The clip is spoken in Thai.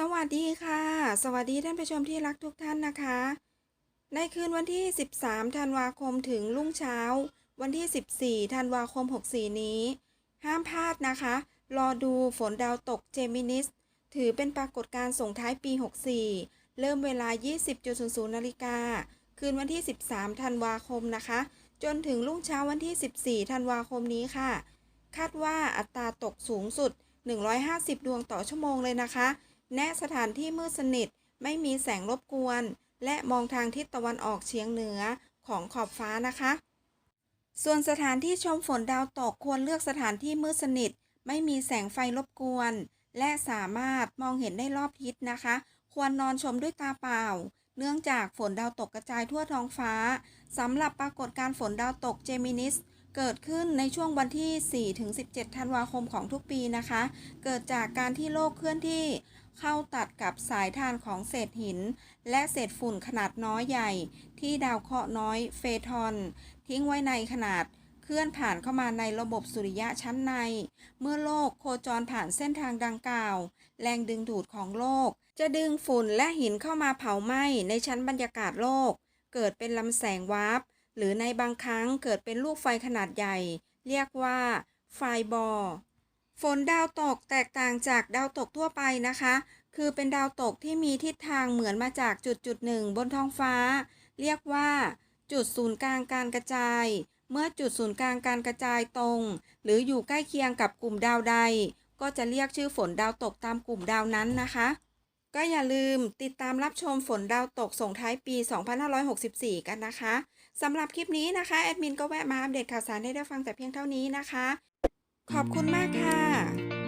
สวัสดีค่ะ สวัสดีท่านผู้ชมที่รักทุกท่านนะคะ ในคืนวันที่ 13 ธันวาคมถึงรุ่งเช้า วันที่ 14 ธันวาคม 64 นี้ ห้ามพลาดนะคะ รอดูฝนดาวตกเจมินิส ถือเป็นปรากฏการณ์ส่งท้ายปี 64 เริ่มเวลา 20.00นาฬิกา คืนวันที่ 13 ธันวาคมนะคะ จนถึงรุ่งเช้าวันที่ 14 ธันวาคมนี้ค่ะ คาดว่าอัตราตกสูงสุด 150 ดวงต่อชั่วโมงเลยนะคะ แนะสถานที่มืดสนิท ไม่มีแสงรบกวน และมองทางทิศตะวันออกเฉียงเหนือของขอบฟ้านะคะ ส่วนสถานที่ชมฝนดาวตกควรเลือกสถานที่มืดสนิท ไม่มีแสงไฟรบกวน และสามารถมองเห็นได้รอบทิศนะคะ ควรนอนชมด้วยตาเปล่า เนื่องจากฝนดาวตกกระจายทั่วท้องฟ้าสำหรับปรากฏการณ์ฝนดาวตกเจมินิสเกิดขึ้นในช่วงวันที่ 4-17 ธันวาคมของทุกปีนะคะ เกิดจากการที่โลกเคลื่อนที่ เข้าตัดกับสายทานของเศษหิน และเศษฝุ่นขนาดน้อยใหญ่ ที่ดาวเคราะห์น้อยเฟทอน ทิ้งไว้ในขนาดเคลื่อนผ่านเข้ามาในระบบสุริยะชั้นใน เมื่อโลกโคจรผ่านเส้นทางดังกล่าว แรงดึงดูดของโลก จะดึงฝุ่นและหินเข้ามาเผาไหม้ในชั้นบรรยากาศโลก เกิดเป็นลำแสงวาร์ปหรือในบางครั้งเกิดเป็นลูกไฟขนาดใหญ่ เรียกว่าไฟบอล ฝนดาวตกแตกต่างจากดาวตกทั่วไปนะคะ คือเป็นดาวตกที่มีทิศทางเหมือนมาจากจุดจุดหนึ่งบนท้องฟ้า เรียกว่า จุดศูนย์กลางการกระจาย เมื่อจุดศูนย์กลางการกระจายตรง หรืออยู่ใกล้เคียงกับกลุ่มดาวใด ก็จะเรียกชื่อฝนดาวตกตามกลุ่มดาวนั้นนะคะ ก็อย่าลืมติดตามรับชมฝนดาวตกส่งท้ายปี 2564 กันนะคะสำหรับคลิปนี้นะคะแอดมินก็แวะมาอัปเดตข่าวสารให้ได้ฟังแต่เพียงเท่านี้นะคะ ขอบคุณมากค่ะ